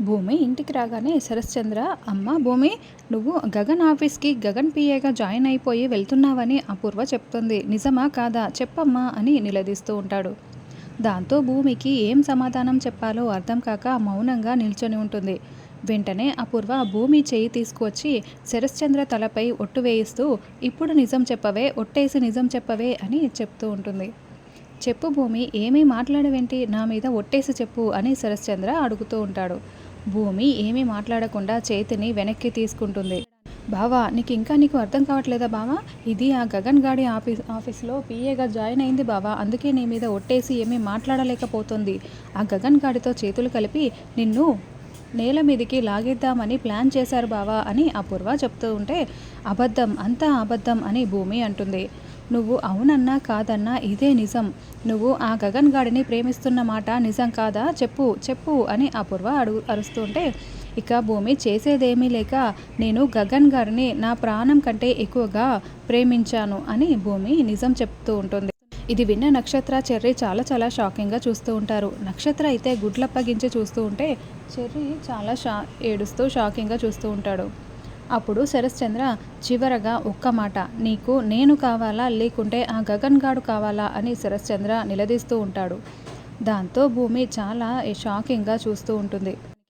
భూమి ఇంటికి రాగానే శరశ్చంద్ర అమ్మ భూమి నువ్వు గగన్ ఆఫీస్కి గగన్ పిఏగా జాయిన్ అయిపోయి వెళ్తున్నావని అపూర్వ చెప్తుంది. నిజమా కాదా? చెప్పమ్మా అని నిలదీస్తూ ఉంటాడు. దాంతో భూమికి ఏం సమాధానం చెప్పాలో అర్థం కాక మౌనంగా నిల్చొని ఉంటుంది. వెంటనే అపూర్వ భూమి చేయి తీసుకువచ్చి శరశ్చంద్ర తలపై ఒట్టు వేయిస్తూ ఇప్పుడు నిజం చెప్పవే ఒట్టేసి నిజం చెప్పవే అని చెప్తూ ఉంటుంది. చెప్పు భూమి ఏమీ మాట్లాడవేంటి? నా మీద ఒట్టేసి చెప్పు అని శరశ్చంద్ర అడుగుతూ ఉంటాడు. భూమి ఏమీ మాట్లాడకుండా చేతిని వెనక్కి తీసుకుంటుంది. బావా నీకు ఇంకా నీకు అర్థం కావట్లేదా బావా? ఇది ఆ గగన్ గాడి ఆఫీస్ ఆఫీస్లో పీఏగా జాయిన్ అయింది బావా. అందుకే నీ మీద ఒట్టేసి ఏమీ మాట్లాడలేకపోతుంది. ఆ గగన్ గాడితో చేతులు కలిపి నిన్ను నేల మీదికి లాగేద్దామని ప్లాన్ చేశారు బావా అని అపూర్వ చెప్తూ ఉంటే అబద్ధం అంతా అబద్ధం అని భూమి అంటుంది. నువ్వు అవునన్నా కాదన్నా ఇదే నిజం. నువ్వు ఆ గగన్ గాడిని ప్రేమిస్తున్న మాట నిజం కాదా? చెప్పు చెప్పు అని అపూర్వ అడుగు అరుస్తుంటే ఇక భూమి చేసేదేమీ లేక నేను గగన్ గారిని నా ప్రాణం కంటే ఎక్కువగా ప్రేమించాను అని భూమి నిజం చెప్తూ ఉంటుంది. ఇది విన్న నక్షత్ర చెర్రీ చాలా చాలా షాకింగ్గా చూస్తూ ఉంటారు. నక్షత్ర అయితే గుడ్లప్పగించి చూస్తూ ఉంటే చెర్రీ చాలా షా ఏడుస్తూ షాకింగ్గా చూస్తూ ఉంటాడు. అప్పుడు శరశ్చంద్ర చివరగా ఒక్క మాట నీకు నేను కావాలా? లేకుంటే ఆ గగన్ గాడు కావాలా? అని శరశ్చంద్ర నిలదీస్తూ ఉంటాడు. దాంతో భూమి చాలా షాకింగ్గా చూస్తూ ఉంటుంది.